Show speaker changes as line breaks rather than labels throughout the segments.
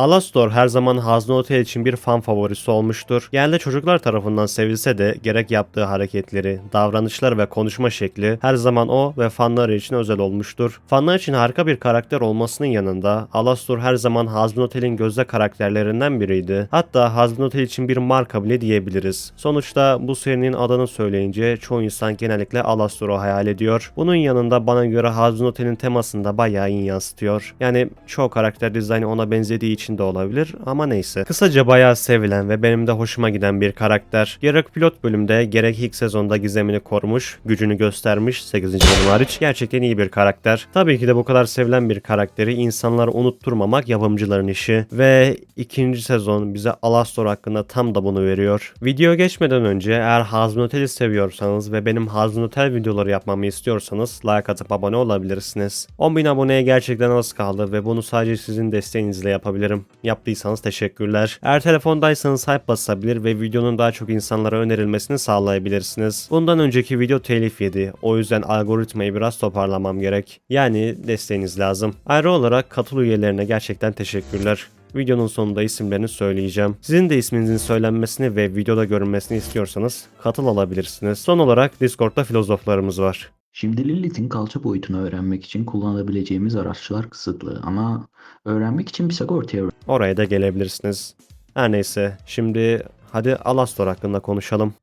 Alastor her zaman Hazne Otel için bir fan favorisi olmuştur. Genelde çocuklar tarafından sevilse de gerek yaptığı hareketleri, davranışları ve konuşma şekli her zaman o ve fanları için özel olmuştur. Fanlar için harika bir karakter olmasının yanında Alastor her zaman Hazne Otel'in gözde karakterlerinden biriydi. Hatta Hazne Otel için bir marka bile diyebiliriz. Sonuçta bu serinin adını söyleyince çoğu insan genellikle Alastor'u hayal ediyor. Bunun yanında bana göre Hazne Otel'in temasını da bayağı iyi yansıtıyor. Yani çoğu karakter dizaynı ona benzediği için de olabilir ama neyse. Kısaca bayağı sevilen ve benim de hoşuma giden bir karakter. Gerek pilot bölümde gerek ilk sezonda gizemini korumuş, gücünü göstermiş 8. bölüm hariç gerçekten iyi bir karakter. Tabii ki de bu kadar sevilen bir karakteri insanlara unutturmamak yapımcıların işi ve ikinci sezon bize Alastor hakkında tam da bunu veriyor. Video geçmeden önce eğer Hazbin Otel'i seviyorsanız ve benim Hazbin Otel videoları yapmamı istiyorsanız like atıp abone olabilirsiniz. 10.000 aboneye gerçekten az kaldı ve bunu sadece sizin desteğinizle yapabilirim. Yaptıysanız teşekkürler. Eğer telefondaysanız hype basabilir ve videonun daha çok insanlara önerilmesini sağlayabilirsiniz. Bundan önceki video telif yedi. O yüzden algoritmayı biraz toparlamam gerek. Yani desteğiniz lazım. Ayrı olarak katıl üyelerine gerçekten teşekkürler. Videonun sonunda isimlerini söyleyeceğim. Sizin de isminizin söylenmesini ve videoda görünmesini istiyorsanız katıl alabilirsiniz. Son olarak Discord'da filozoflarımız var.
Şimdi Lilith'in kalça boyutunu öğrenmek için kullanabileceğimiz araçlar kısıtlı ama öğrenmek için Pisagor teoremi
Oraya da gelebilirsiniz. Her neyse şimdi hadi Alastor hakkında konuşalım.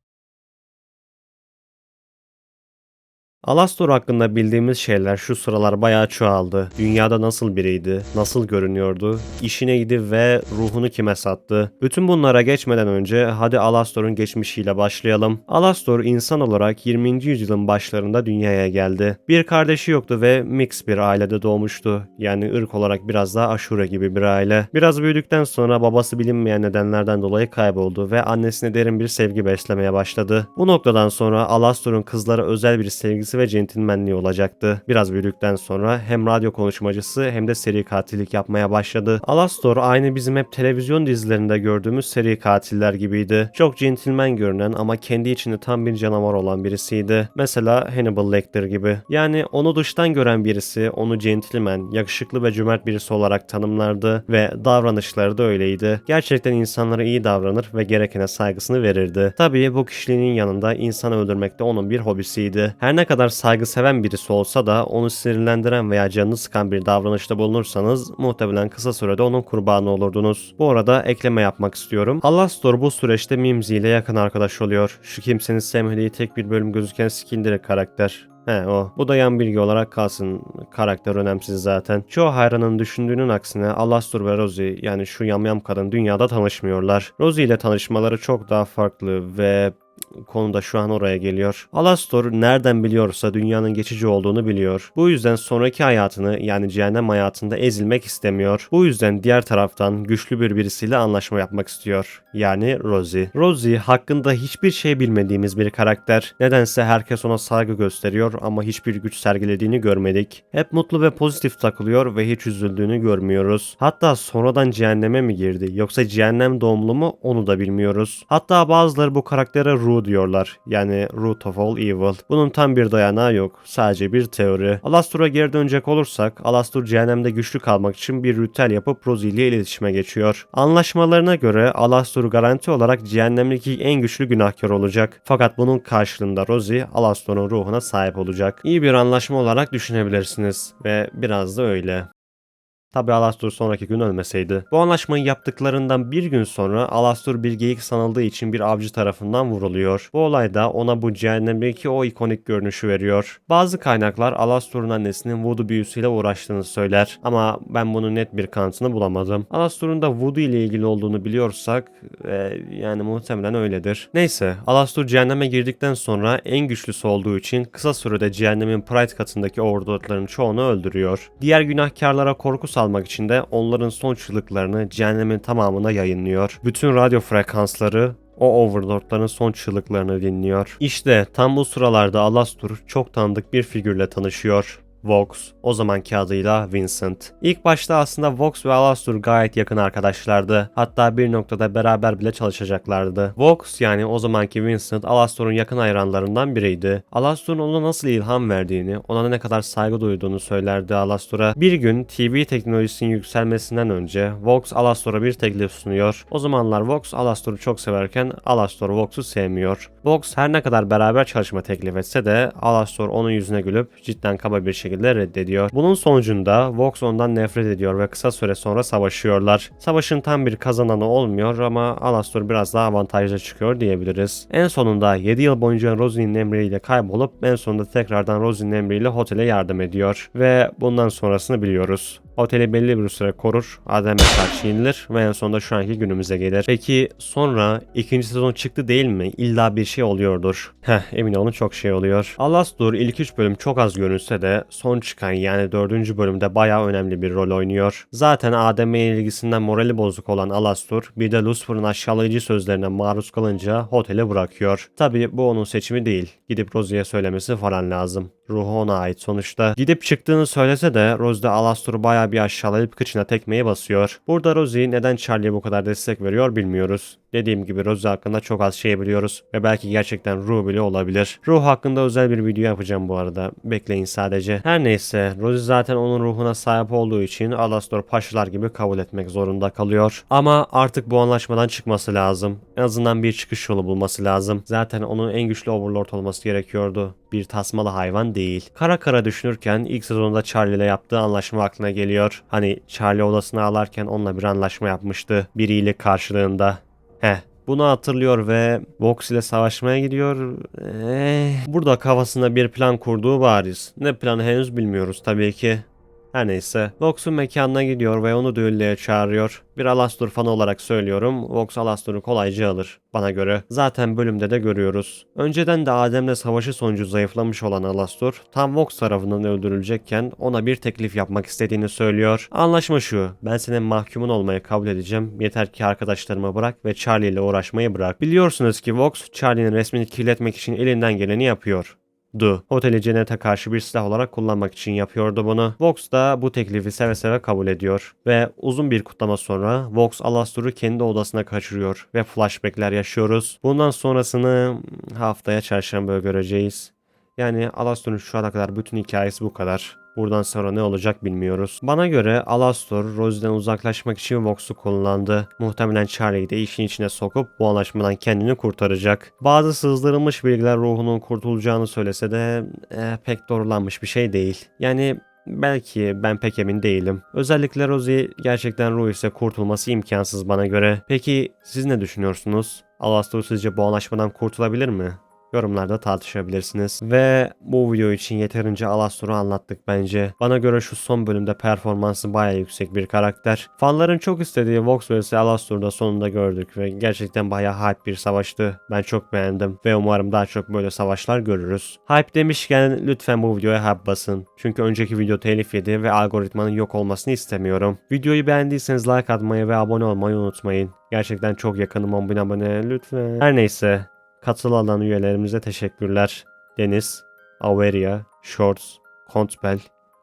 Alastor hakkında bildiğimiz şeyler şu sıralar bayağı çoğaldı. Dünyada nasıl biriydi, nasıl görünüyordu, işi neydi ve ruhunu kime sattı. Bütün bunlara geçmeden önce hadi Alastor'un geçmişiyle başlayalım. Alastor insan olarak 20. yüzyılın başlarında dünyaya geldi. Bir kardeşi yoktu ve mix bir ailede doğmuştu. Yani ırk olarak biraz daha aşure gibi bir aile. Biraz büyüdükten sonra babası bilinmeyen nedenlerden dolayı kayboldu ve annesine derin bir sevgi beslemeye başladı. Bu noktadan sonra Alastor'un kızlara özel bir sevgisi ve centilmenliği olacaktı. Biraz büyüdükten sonra hem radyo konuşmacısı hem de seri katillik yapmaya başladı. Alastor aynı bizim hep televizyon dizilerinde gördüğümüz seri katiller gibiydi. Çok centilmen görünen ama kendi içinde tam bir canavar olan birisiydi. Mesela Hannibal Lecter gibi. Yani onu dıştan gören birisi onu centilmen, yakışıklı ve cömert birisi olarak tanımlardı ve davranışları da öyleydi. Gerçekten insanlara iyi davranır ve gerekene saygısını verirdi. Tabii bu kişiliğinin yanında insan öldürmek de onun bir hobisiydi. Her ne kadar saygı seven birisi olsa da onu sinirlendiren veya canını sıkan bir davranışta bulunursanız muhtemelen kısa sürede onun kurbanı olurdunuz. Bu arada ekleme yapmak istiyorum. Alastor bu süreçte Mimsy ile yakın arkadaş oluyor. Şu kimsenin sevmediği tek bir bölüm gözüken Skindire karakter. He o. Bu da yan bilgi olarak kalsın. Karakter önemsiz zaten. Çoğu hayranın düşündüğünün aksine Alastor ve Rosie yani şu yamyam kadın dünyada tanışmıyorlar. Rosie ile tanışmaları çok daha farklı ve konu da şu an oraya geliyor. Alastor nereden biliyorsa dünyanın geçici olduğunu biliyor. Bu yüzden sonraki hayatını yani cehennem hayatında ezilmek istemiyor. Bu yüzden diğer taraftan güçlü bir birisiyle anlaşma yapmak istiyor. Yani Rosie. Rosie hakkında hiçbir şey bilmediğimiz bir karakter. Nedense herkes ona saygı gösteriyor ama hiçbir güç sergilediğini görmedik. Hep mutlu ve pozitif takılıyor ve hiç üzüldüğünü görmüyoruz. Hatta sonradan cehenneme mi girdi yoksa cehennem doğumlu mu onu da bilmiyoruz. Hatta bazıları bu karaktere Ru diyorlar. Yani root of all evil. Bunun tam bir dayanağı yok. Sadece bir teori. Alastor'a geri dönecek olursak Alastor cehennemde güçlü kalmak için bir ritüel yapıp Rosie ile iletişime geçiyor. Anlaşmalarına göre Alastor garanti olarak cehennemdeki en güçlü günahkar olacak. Fakat bunun karşılığında Rosie Alastor'un ruhuna sahip olacak. İyi bir anlaşma olarak düşünebilirsiniz. Ve biraz da öyle. Tabi Alastor sonraki gün ölmeseydi. Bu anlaşmayı yaptıklarından bir gün sonra Alastor bir geyik sanıldığı için bir avcı tarafından vuruluyor. Bu olay da ona bu cehennemdeki o ikonik görünüşü veriyor. Bazı kaynaklar Alastor'un annesinin voodoo büyüsüyle uğraştığını söyler ama ben bunun net bir kanıtını bulamadım. Alastor'un da voodoo ile ilgili olduğunu biliyorsak e, yani muhtemelen öyledir. Neyse Alastor cehenneme girdikten sonra en güçlüsü olduğu için kısa sürede cehennemin Pride katındaki orduların çoğunu öldürüyor. Diğer günahkarlara korku salmak için de onların son çığlıklarını cehennemin tamamına yayınlıyor. Bütün radyo frekansları o overlordların son çığlıklarını dinliyor. İşte tam bu sıralarda Alastor çok tanıdık bir figürle tanışıyor. Vox, o zamanki adıyla Vincent. İlk başta aslında Vox ve Alastor gayet yakın arkadaşlardı. Hatta bir noktada beraber bile çalışacaklardı. Vox yani o zamanki Vincent Alastor'un yakın hayranlarından biriydi. Alastor'un ona nasıl ilham verdiğini, ona ne kadar saygı duyduğunu söylerdi Alastor'a. Bir gün TV teknolojisinin yükselmesinden önce Vox Alastor'a bir teklif sunuyor. O zamanlar Vox Alastor'u çok severken Alastor Vox'u sevmiyor. Vox her ne kadar beraber çalışma teklif etse de Alastor onun yüzüne gülüp cidden kaba bir şekilde reddediyor. Bunun sonucunda Vox ondan nefret ediyor ve kısa süre sonra savaşıyorlar. Savaşın tam bir kazananı olmuyor ama Alastor biraz daha avantajlı çıkıyor diyebiliriz. En sonunda 7 yıl boyunca Rosie'nin emriyle kaybolup en sonunda tekrardan Rosie'nin emriyle otele yardım ediyor. Ve bundan sonrasını biliyoruz. Oteli belli bir süre korur, Adem'e karşı yenilir ve en sonunda şu anki günümüze gelir. Peki sonra ikinci sezon çıktı değil mi? İlla bir şey oluyordur. Heh emin olun çok şey oluyor. Alastor ilk 3 bölüm çok az görünse de son çıkan yani 4. bölümde bayağı önemli bir rol oynuyor. Zaten Adem'e ilgisinden morali bozuk olan Alastor bir de Lucifer'ın aşağılayıcı sözlerine maruz kalınca oteli bırakıyor. Tabi bu onun seçimi değil. Gidip Rosie'ye söylemesi falan lazım. Ruhu ona ait sonuçta. Gidip çıktığını söylese de Rose de Alastor'u bayağı bir aşağılayıp kıçına tekmeyi basıyor. Burada Rosie neden Charlie'ye bu kadar destek veriyor bilmiyoruz. Dediğim gibi Rosie hakkında çok az şey biliyoruz ve belki gerçekten Ruh bile olabilir. Ruh hakkında özel bir video yapacağım bu arada. Bekleyin sadece. Her neyse Rosie zaten onun ruhuna sahip olduğu için Alastor paşalar gibi kabul etmek zorunda kalıyor. Ama artık bu anlaşmadan çıkması lazım. En azından bir çıkış yolu bulması lazım. Zaten onun en güçlü overlord olması gerekiyordu. Bir tasmalı hayvan değil. Kara kara düşünürken ilk sezonda Charlie ile yaptığı anlaşma aklına geliyor. Hani Charlie odasına alarken onunla bir anlaşma yapmıştı. Biriyle karşılığında. Heh bunu hatırlıyor ve Vox ile savaşmaya gidiyor. Eh, burada kafasında bir plan kurduğu bariz. Ne planı henüz bilmiyoruz tabii ki. Her neyse. Vox'un mekanına gidiyor ve onu düğünlüğe çağırıyor. Bir Alastor fanı olarak söylüyorum. Vox Alastor'u kolayca alır. Bana göre. Zaten bölümde de görüyoruz. Önceden de Adem'le savaşı sonucu zayıflamış olan Alastor tam Vox tarafından öldürülecekken ona bir teklif yapmak istediğini söylüyor. Anlaşma şu. Ben senin mahkumun olmayı kabul edeceğim. Yeter ki arkadaşlarımı bırak ve Charlie ile uğraşmayı bırak. Biliyorsunuz ki Vox Charlie'nin resmini kirletmek için elinden geleni yapıyor. Du. Oteli cennete karşı bir silah olarak kullanmak için yapıyordu bunu. Vox da bu teklifi seve seve kabul ediyor. Ve uzun bir kutlama sonra Vox Alastor'u kendi odasına kaçırıyor ve flashbackler yaşıyoruz. Bundan sonrasını haftaya çarşamba göreceğiz. Yani Alastor'un şu ana kadar bütün hikayesi bu kadar. Buradan sonra ne olacak bilmiyoruz. Bana göre Alastor Rosie'den uzaklaşmak için Vox'u kullandı. Muhtemelen Charlie'yi de işin içine sokup bu anlaşmadan kendini kurtaracak. Bazı sızdırılmış bilgiler ruhunun kurtulacağını söylese de eh, pek doğrulanmış bir şey değil. Yani Belki ben pek emin değilim. Özellikle Rosie gerçekten ruh ise kurtulması imkansız bana göre. Peki siz ne düşünüyorsunuz? Alastor sizce bu anlaşmadan kurtulabilir mi? Yorumlarda tartışabilirsiniz. Ve bu video için yeterince Alastor'u anlattık bence. Bana göre şu son bölümde performansı baya yüksek bir karakter. Fanların çok istediği Vox vs Alastor'da sonunda gördük ve gerçekten baya hype bir savaştı. Ben çok beğendim ve umarım daha çok böyle savaşlar görürüz. Hype demişken lütfen bu videoya hype basın. Çünkü önceki video telif yedi ve algoritmanın yok olmasını istemiyorum. Videoyu beğendiyseniz like atmayı ve abone olmayı unutmayın. Gerçekten çok yakınım 10 bin abone lütfen. Her neyse Katıl üyelerimize teşekkürler. Deniz, Averia, Shorts, Kontbel,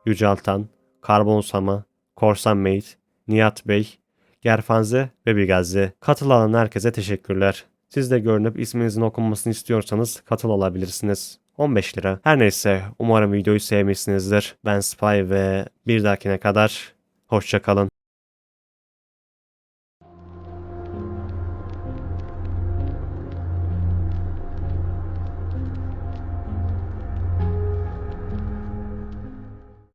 Yüceltan, Karbon Sama, Korsan Mate, Nihat Bey, Gerfanze ve Bigazi. Katıl herkese teşekkürler. Siz de görünüp isminizin okunmasını istiyorsanız katıl alabilirsiniz. 15 lira. Her neyse umarım videoyu sevmişsinizdir. Ben Spy ve bir dahakine kadar hoşçakalın.